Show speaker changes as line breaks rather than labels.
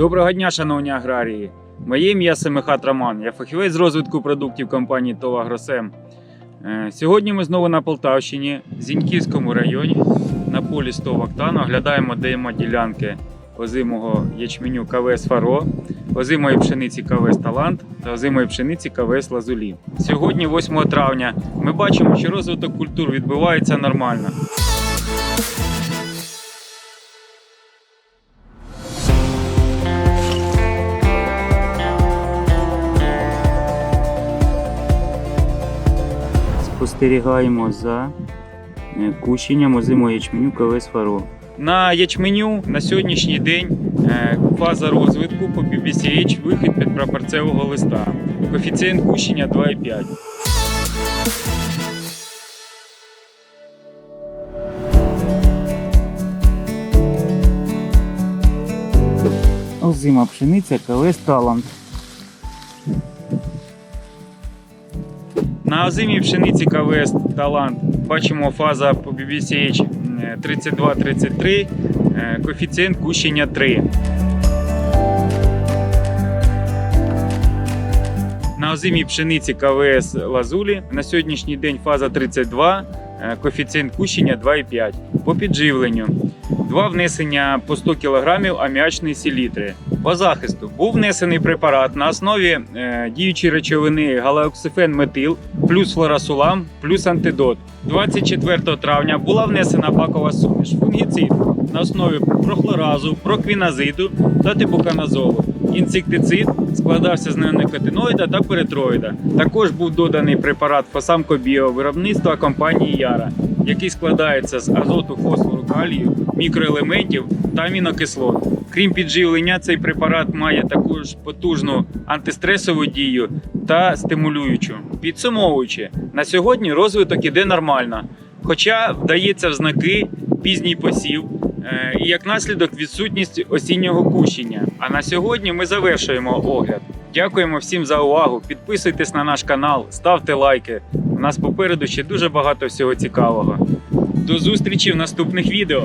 Доброго дня, шановні аграрії! Моє ім'я Семихат Роман, я фахівець з розвитку продуктів компанії ТОВ. Е, Сьогодні ми знову на Полтавщині, Зіньківському районі, на полі 100 Октана. Оглядаємо ДМА ділянки озимого ячменю КВС Фаро, озимої пшениці КВС Талант та озимої пшениці КВС Лазулі. Сьогодні, 8 травня, ми бачимо, що розвиток культур відбувається нормально. Спостерігаємо за е, кущенням озимого ячменю КВС Фаро. На ячменю на сьогоднішній день е, фаза розвитку по PBCH вихід під прапорцевого листа. Коефіцієнт кущення 2,5. Озима пшениця КВС Талант. На озимій пшениці КВС Талант бачимо фаза по BBCH 32-33, е, коефіцієнт кущення 3. На озимій пшениці КВС Лазулі на сьогоднішній день фаза 32, е, коефіцієнт кущення 2,5. По підживленню. Два внесення по 100 кг аміачної селітри. По захисту був внесений препарат на основі е, діючої речовини галеоксифен метил плюс флорасулам плюс антидот. 24 травня була внесена бакова суміш фунгіцид на основі прохлоразу, проквіназиду та тибуканазолу. Інсектицид складався з неоникотиноїда та перитроїда. Також був доданий препарат Фосамкобіо виробництва компанії Яра, який складається з азоту, фосфору, калію, мікроелементів та амінокислот. Крім підживлення, цей препарат має також потужну антистресову дію та стимулюючу. Підсумовуючи, на сьогодні розвиток іде нормально, хоча вдається в знаки пізній посів. е, І як наслідок відсутність осіннього кущення. А на сьогодні ми завершуємо огляд. Дякуємо всім за увагу. Підписуйтесь на наш канал, ставте лайки. У нас попереду ще дуже багато всього цікавого. До зустрічі в наступних відео.